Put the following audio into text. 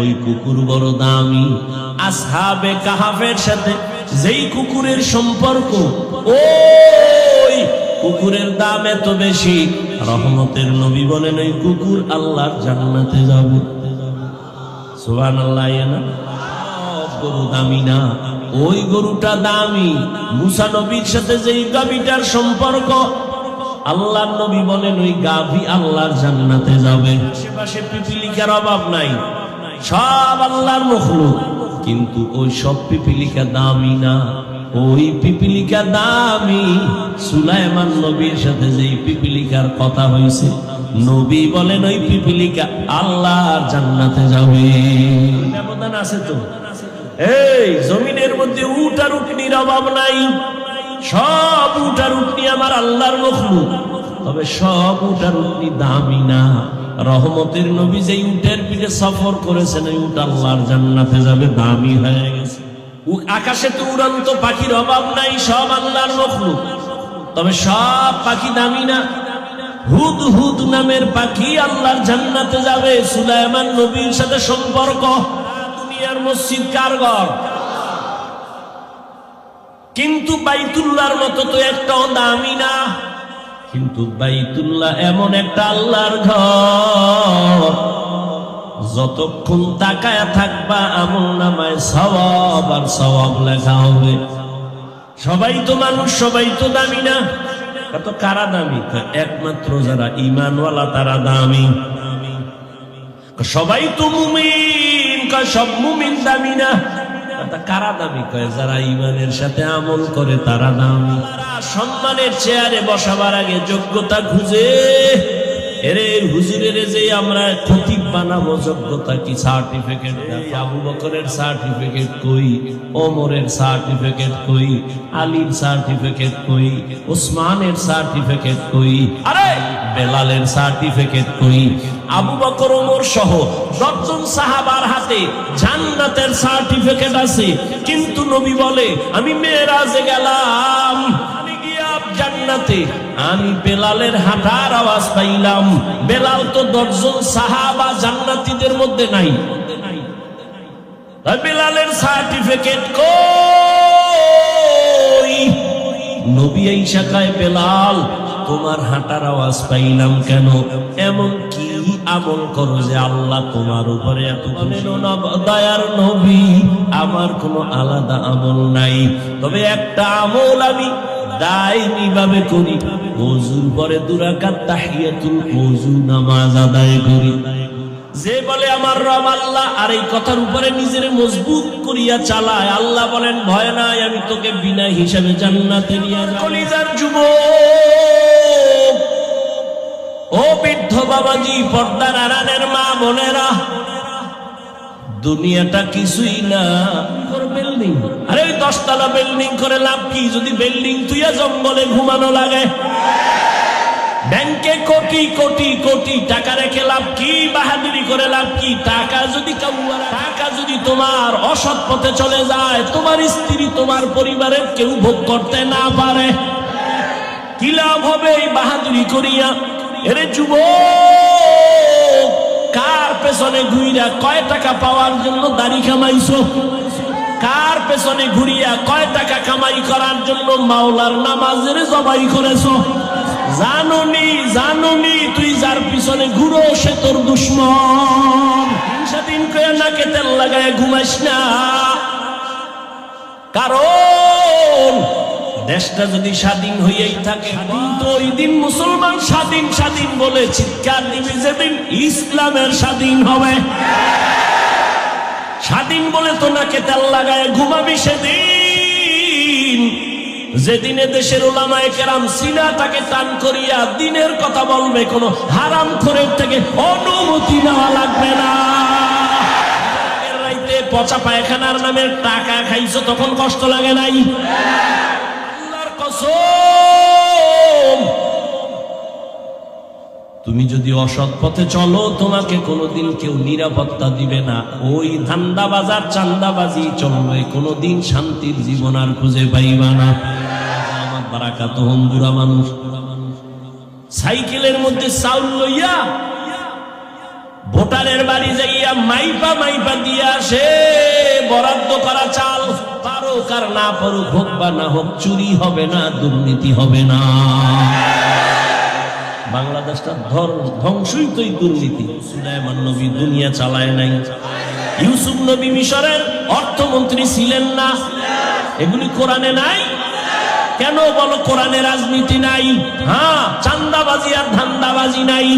ওই কুকুর বড় দামি। আসহাবে কাহাফের সাথে যেই কুকুরের সম্পর্ক, ওই কুকুরের দাম এত বেশি। রহমতের নবী বলেন, ওই কুকুর আল্লাহর জান্নাতে যাবে। সুবান আল্লাহ না? গরু দামি না। ওই গরুটা দামি। মুসা নবীর সাথে যেই গাবিটার সম্পর্ক, আল্লাহর নবী বলেন, ওই গাভী আল্লাহর জান্নাতে যাবে। আশেপাশে পিপিলিকার অভাব নাই। সব আল্লাহর মখলুক। কিন্তু ওই সব পিপিলিকা দামি না। ওই পিপিলিকা দামি। সুলাইমান নবীর সাথে যেই পিপিলিকার কথা হয়েছে, নবী বলেন ওই পিপিলিকা আল্লাহর জান্নাতে যাবে। ব্যবধান আছে তো? এই, জমিনের মধ্যে উট আর উটনির অভাব নাই। সব উট আর উটনি আমার আল্লাহর মখলুক। তবে সব উট আর উটনি দামি না। রহমতের নবী যেই উটের পিঠে সফর করেছেন ওই উট আল্লাহর জান্নাতে যাবে, দামি হয়ে গেছে। আকাশে তো উড়ন্ত পাখির অভাব নাই, সব আল্লাহর মখলুক। তবে সব পাখি দামি না। হুদ হুদ নামের পাখি আল্লাহর জান্নাতে যাবে, সুলাইমান নবীর সাথে সম্পর্ক। দুনিয়ার মসজিদ কার ঘর? কিন্তু বাইতুল্লাহর মতো তো একটাও দামি না। কিন্তু বাইতুল্লাহ এমন একটা আল্লাহর ঘর। যতক্ষণ তাকায় থাকবা, আমল নামায় সওয়াব আর সওয়াব লেখা হবে। সবাই তো মানুষ, সবাই তো দামি না। কত কারা দামি? একমাত্র যারা ইমানওয়ালা তারা দামি। সবাই তো মুমিন সব মুমিন দামি না। কারা দামি? কয়, যারা ইমানের সাথে আমল করে, তারা দামি। সম্মানের চেয়ারে বসাবার আগে যোগ্যতা খুঁজে এরে হুজুরের যে আমরা খতিব বানাবো যোগ্যতা কি সার্টিফিকেট আবু বকরের সার্টিফিকেট কই? ওমরের সার্টিফিকেট কই? আলীর সার্টিফিকেট কই? ওসমানের সার্টিফিকেট কই? আরে! বেলালের সার্টিফিকেট কই? আবু বকর ওমর সহ দশজন সাহাবার হাতে জান্নাতের সার্টিফিকেট আছে। কিন্তু নবী বলে আমি মেয়েরাজে গেলাম। জান্নাতে। আমি বেলালের হাঁটার আওয়াজ পাইলাম। বেলাল তো দশজন সাহাবা জান্নাতীদের মধ্যে নাই। বেলালের সার্টিফিকেট কই? নবী শাখায়, বেলাল, তোমার হাঁটার আওয়াজ পাইলাম কেন? এমন কি আমল করো যে আল্লাহ তোমার উপরে এত দয়ার নবী, আমার কোনো আলাদা আমল নাই। তবে একটা আমল আমি দায়নি ভাবে করি। অজুর পরে দুরাকাত তাহিয়াতুল ওযু নামাজ আদায় করি। যে বলে আমার রব আল্লাহ, আর এই কথার উপরে নিজের মজবুত করিয়া চালায়। আল্লাহ বলেন, ভয় নাই, আমি তোকে বিনা হিসাবে জান্নাতে নিয়ে যাব। কলিজার যুবক, ও বৃদ্ধ বাবাজি, পর্দার আড়ানের মা বোনেরা দুনিয়াটা কিছুই না বিল্ডিং আরে ওই দশতলা বিল্ডিং করে লাভ কি? যদি বিল্ডিং তুইয়া জঙ্গলে ঘুমানো লাগে। ব্যাংকে কোটি কোটি কোটি টাকা রেখে লাভ কি? বাহাদুরি করে লাভ কি? টাকা যদি টাকা যদি তোমার অসৎ পথে চলে যায়, তোমার স্ত্রী, তোমার পরিবারের কেউ ভোগ করতে না পারে। কি লাভ হবে এই বাহাদুরি করিয়া? এরে যুব কার পেছনে ঘুরিয়া কয় টাকা পাওয়ার জন্য দাড়ি কামাইছো? কার পেছনে ঘুরিয়া কয় টাকা কামাই করার জন্য মাওলার নামাজের জবাই করেছ? জানুনি জানুনি, তুই যার পিছনে ঘুরো সে তোর দুশ্মন। কয়ে নাকে তেল লাগায় ঘুমাইস না। কারণ দেশটা যদি স্বাধীন হইয়াই থাকে, কিন্তু ওই দিন মুসলমান স্বাধীন স্বাধীন বলে চিৎকার দিবে যেদিন ইসলামের স্বাধীন হবে। স্বাধীন বলে তো নাকে তেল লাগায় ঘুমাবি সেদিন। যেদিনে দেশের ওলামায় কেরাম সিনাটাকে টান করিয়া দিনের কথা বলবে, কোনো হারাম খোরের থেকে অনুমতি নেওয়া লাগবে না। পচা পায়খানার নামে টাকা খাইছো, তখন কষ্ট লাগে নাই? তুমি যদি অসৎ পথে চলো, তোমাকে কোনোদিন কেউ নিরাপত্তা দিবে না। ওই ধান্দা বাজার চান্দাবাজি চলবে, কোনোদিন শান্তির জীবন আর খুঁজে পাইবা না। আমার বারাকাত হন্দুরা মানুষ, সাইকেলের মধ্যে চাউল লইয়া ভোটারের বাড়ি যাইয়া মাইপা মাইপা দিয়া সে বরাদ্দ করা চাল। পারুক আর না পারুক, হোক বা না হোক, চুরি হবে না, দুর্নীতি হবে না। বাংলাদেশটা ধ্বংসই তো দুর্নীতি। সুলাইমান নবী দুনিয়া চালায় নাই। ইউসুফ নবী মিশরের অর্থমন্ত্রী ছিলেন না। এগুলি কোরআনে নাই? কেন বলো কোরআনে রাজনীতি নাই? হ্যাঁ চান্দাবাজি আর ধান্দাবাজি নাই।